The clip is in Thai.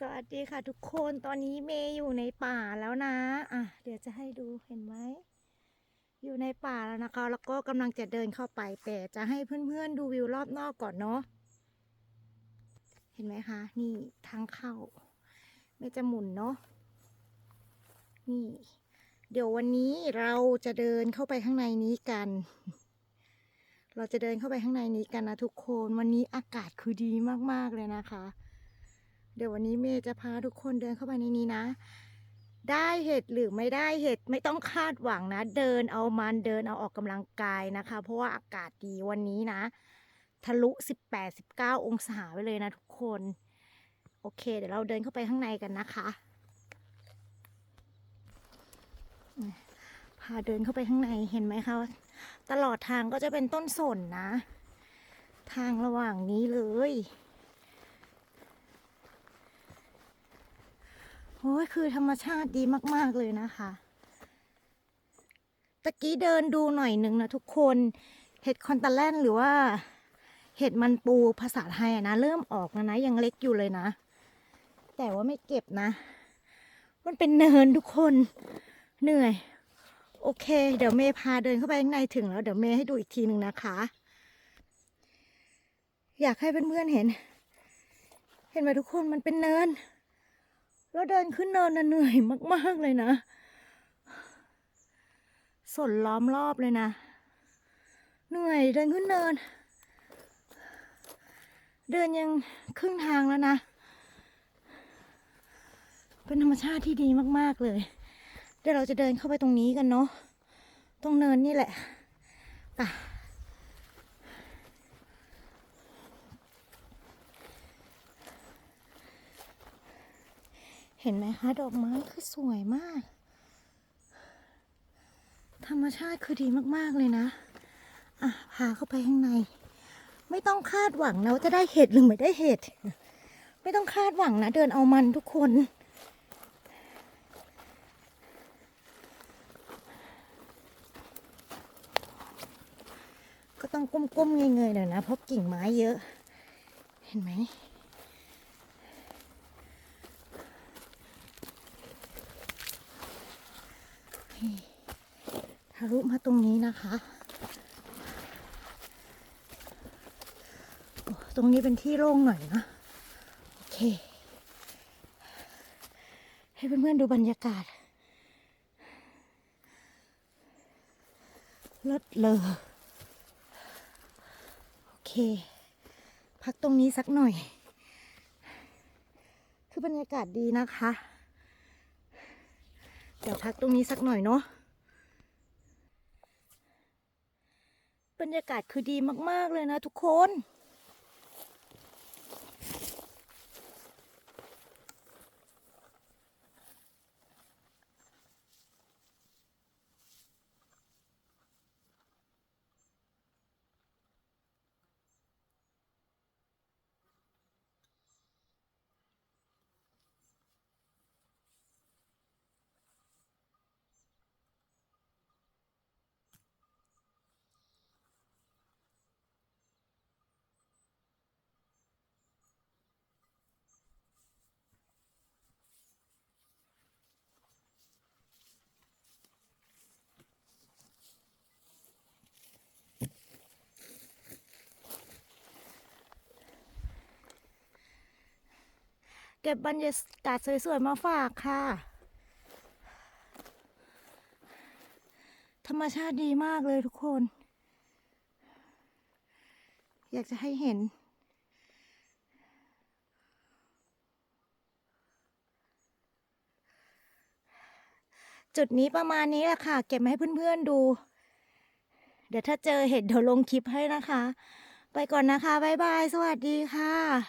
สวัสดีค่ะทุกคนตอนนี้เมย์อยู่ในป่าแล้วนะ อะ เดี๋ยวจะให้ดูเห็นไหม อยู่ในป่าแล้วนะคะ แล้วก็กำลังจะเดินเข้าไป แต่จะให้เพื่อนๆดูวิวรอบนอกก่อนเนาะเห็นไหมคะ นี่ทางเข้าเมย์จะหมุนเนาะนี่ เดี๋ยววันนี้เราจะเดินเข้าไปข้างในนี้กัน เราจะเดินเข้าไปข้างในนี้กันนะทุกคนวันนี้อากาศคือดีมากๆเลยนะคะ เดี๋ยววันนี้เมย์จะพาทุกคนเดินเข้าไปในนี้นะ ได้เห็ดหรือไม่ได้เห็ดไม่ต้องคาดหวังนะ เดินเอามันเดินเอาออกกำลังกายนะคะ เพราะว่าอากาศดีวันนี้นะ ทะลุ 18-19 องศาไปเลยนะทุกคน โอเค เดี๋ยวเราเดินเข้าไปข้างในกันนะคะ พาเดินเข้าไปข้างในเห็นไหมคะ ตลอดทางก็จะเป็นต้นสนนะ ทางระหว่างนี้เลย โอ้ยคือธรรมชาติดีมาก ๆ เลยนะคะ ตะกี้เดินดูหน่อยหนึ่งนะทุกคน เห็ดคอนตาแลนหรือว่า เห็ดมันปูภาษาไทยนะ เริ่มออกแล้วนะ ยังเล็กอยู่เลยนะ แต่ว่าไม่เก็บนะ มันเป็นเนินทุกคน เหนื่อย โอเค เดี๋ยวเมย์พาเดินเข้าไปข้างในถึงแล้ว เดี๋ยวเมย์ให้ดูอีกทีหนึ่งนะคะ อยากให้เพื่อนๆเห็น เห็นไหมทุกคนมันเป็นเนิน แล้วเดินขึ้นเนินน่ะเหนื่อยมาก ๆ เลยนะ สนล้อมรอบเลยนะ เหนื่อยเดินขึ้นเนิน เดินยังครึ่งทางแล้วนะ เป็นธรรมชาติที่ดีมาก ๆ เลย เดี๋ยวเราจะเดินเข้าไปตรงนี้กันเนาะ ตรงเนินนี่แหละ ไป เห็นไหมคะดอกไม้คือสวยมาก ธรรมชาติคือดีมากๆเลยนะอะพาเข้าไปข้างใน ไม่ต้องคาดหวังนะว่าจะได้เห็ดหรือไม่ได้เห็ด ไม่ต้องคาดหวังนะ เดินเอามันทุกคนก็ต้องก้มๆเงยๆหน่อยนะเพราะกิ่งไม้เยอะ เห็นไหม ทะลุมาตรงนี้นะคะตรงนี้เป็นที่โล่งหน่อยนะโอเค ให้เพื่อนๆดูบรรยากาศเลิศเลอโอเค พักตรงนี้สักหน่อย คือบรรยากาศดีนะคะ เดี๋ยวพักตรงนี้สักหน่อยเนาะบรรยากาศคือดีมาก ๆ เลยนะทุกคน เก็บบรรยากาศสวยๆมาฝากค่ะ ธรรมชาติดีมากเลยทุกคน อยากจะให้เห็น จุดนี้ประมาณนี้แหละค่ะ เก็บมาให้เพื่อนๆดู เดี๋ยวถ้าเจอเห็ดเดี๋ยวลงคลิปให้นะคะ ไปก่อนนะคะ บ๊ายบาย สวัสดีค่ะ